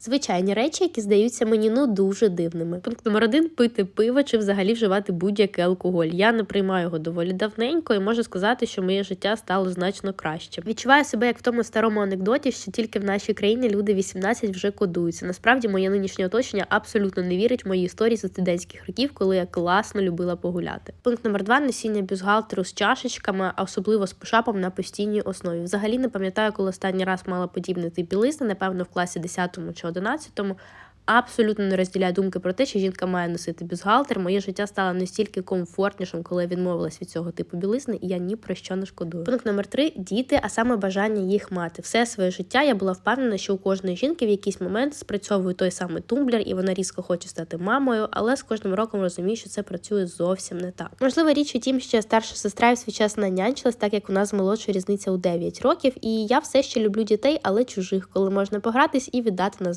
Звичайні речі, які здаються мені ну дуже дивними. Пункт номер один пити пиво чи взагалі вживати будь-який алкоголь. Я не приймаю його доволі давненько і можу сказати, що моє життя стало значно краще. Відчуваю себе як в тому старому анекдоті, що тільки в нашій країні люди 18 вже кодуються. Насправді моє нинішнє оточення абсолютно не вірить в мої історії з студентських років, коли я класно любила погуляти. Пункт номер два носіння бюстгальтеру з чашечками, а особливо з пушапом на постійній основі. Взагалі не пам'ятаю, коли останній раз мала подібний тип білизни, напевно, в класі 10 чи 11 Абсолютно не розділяю думки про те, що жінка має носити бюстгальтер. Моє життя стало настільки комфортнішим, коли я відмовилась від цього типу білизни, і я ні про що не шкодую. Пункт номер три діти, а саме бажання їх мати. Все своє життя я була впевнена, що у кожної жінки в якийсь момент спрацьовує той самий тумблер, і вона різко хоче стати мамою, але з кожним роком розумію, що це працює зовсім не так. Можливо, річ у тім, що старша сестра в свій час нанянчилась, так як у нас молодша різниця у 9 років, і я все ще люблю дітей, але чужих, коли можна погратись і віддати назад.